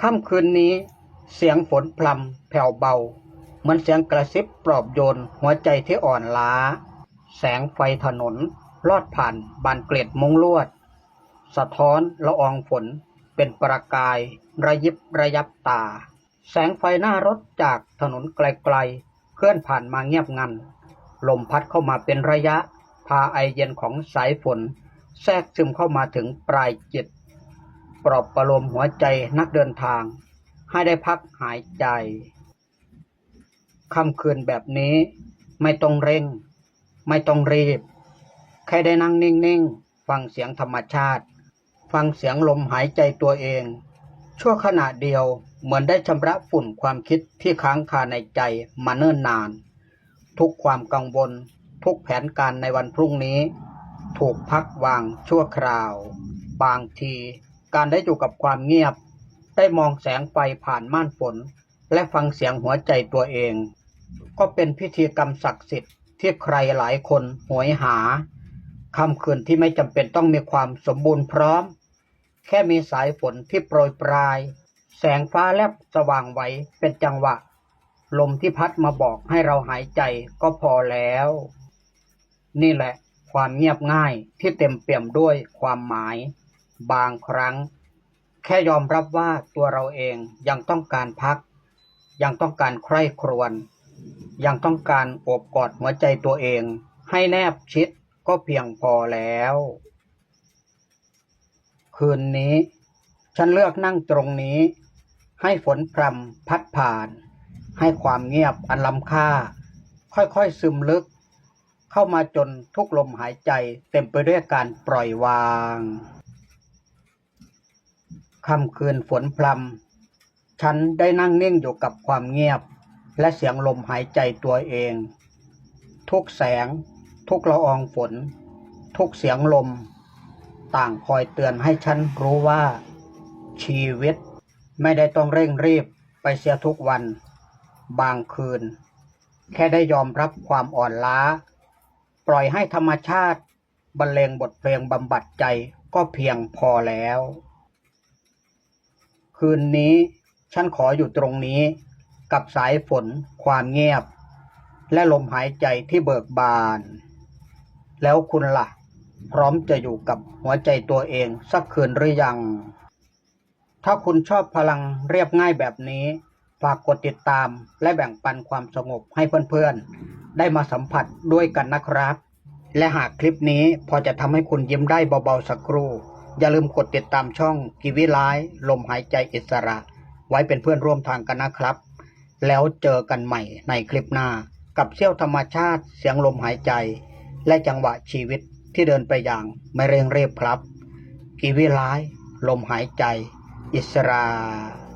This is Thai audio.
ค่ำคืนนี้เสียงฝนพลำแผ่วเบา เหมือนเสียงกระซิบปลอบโยนหัวใจที่อ่อนล้า แสงไฟถนน ลอดผ่านบานเกล็ดมุงลวด สะท้อนละอองฝนเป็นประกาย ระยิบระยับตา แสงไฟหน้ารถจากถนนไกลๆ เคลื่อนผ่านมาเงียบงัน ลมพัดเข้ามาเป็นระยะ พาไอเย็นของสายฝน แทรกซึมเข้ามาถึงปลายจิต ปลอบประโลมหัวใจนักเดินทาง ให้ได้พักหายใจค่ำคืนแบบนี้ไม่ต้องเร่ง ไม่ต้องรีบ แค่ได้นั่งนิ่งๆ ฟังเสียงธรรมชาติ ฟังเสียงลมหายใจตัวเอง ชั่วขณะเดียวเหมือนได้ชำระฝุ่นความคิดที่ค้างคาในใจมาเนิ่นนาน ทุกความกังวล ทุกแผนการในวันพรุ่งนี้ ถูกพักวางชั่วคราว บางที การได้อยู่กับความเงียบ ได้มองแสงไฟผ่านม่านฝน และฟังเสียงหัวใจตัวเอง ก็เป็นพิธีกรรมศักดิ์สิทธิ์ที่ใครหลายคนหวยหาค่ำคืนที่ไม่จำเป็นต้องมีความสมบูรณ์พร้อม แค่มีสายฝนที่โปรยปลาย แสงฟ้าแลบสว่างไวเป็นจังหวะ ลมที่พัดมาบอกให้เราหายใจก็พอแล้ว นี่แหละ ความเงียบง่ายที่เต็มเปี่ยมด้วยความหมาย บางครั้ง แค่ยอมรับว่าตัวเราเองยังต้องการพัก ยังต้องการใคร่ครวญยังต้องการอบกอดหัวใจตัวเอง ให้แนบชิดก็เพียงพอแล้ว คืนนี้ ฉันเลือกนั่งตรงนี้ ให้ฝนพรำพัดผ่าน ให้ความเงียบอันล้ำค่า ค่อยๆซึมลึก เข้ามาจนทุกลมหายใจเต็มไปด้วยการปล่อยวาง ค่ำคืนฝนพรำฉันได้นั่งนิ่งอยู่กับความเงียบ และเสียงลมหายใจตัวเอง ทุกแสง ทุกละอองฝน ทุกเสียงลม ต่างคอยเตือนให้ฉันรู้ว่า ชีวิตไม่ได้ต้องเร่งรีบไปเสียทุกวัน บางคืน แค่ได้ยอมรับความอ่อนล้า ปล่อยให้ธรรมชาติบรรเลงบทเพลงบำบัดใจก็เพียงพอแล้ว คืนนี้ ฉันขออยู่ตรงนี้ กับสายฝน ความเงียบ และลมหายใจที่เบิกบาน แล้วคุณล่ะ พร้อมจะอยู่กับหัวใจตัวเองสักคืนหรือยัง ถ้าคุณชอบพลังเรียบง่ายแบบนี้ฝากกดติดตามและแบ่งปันความสงบให้เพื่อนๆ ได้มาสัมผัสด้วยกันนะครับ และหากคลิปนี้พอจะทำให้คุณยิ้มได้เบาๆสักครู่ อย่าลืมกดติดตามช่องกีวิไลฟ์ลมหายใจอิสระ ไว้เป็นเพื่อนร่วมทางกันนะครับ แล้วเจอกันใหม่ในคลิปหน้า กับเสี้ยวธรรมชาติเสียงลมหายใจ และจังหวะชีวิตที่เดินไปอย่างไม่เร่งรีบครับกีวิไลฟ์ลมหายใจ อิสระ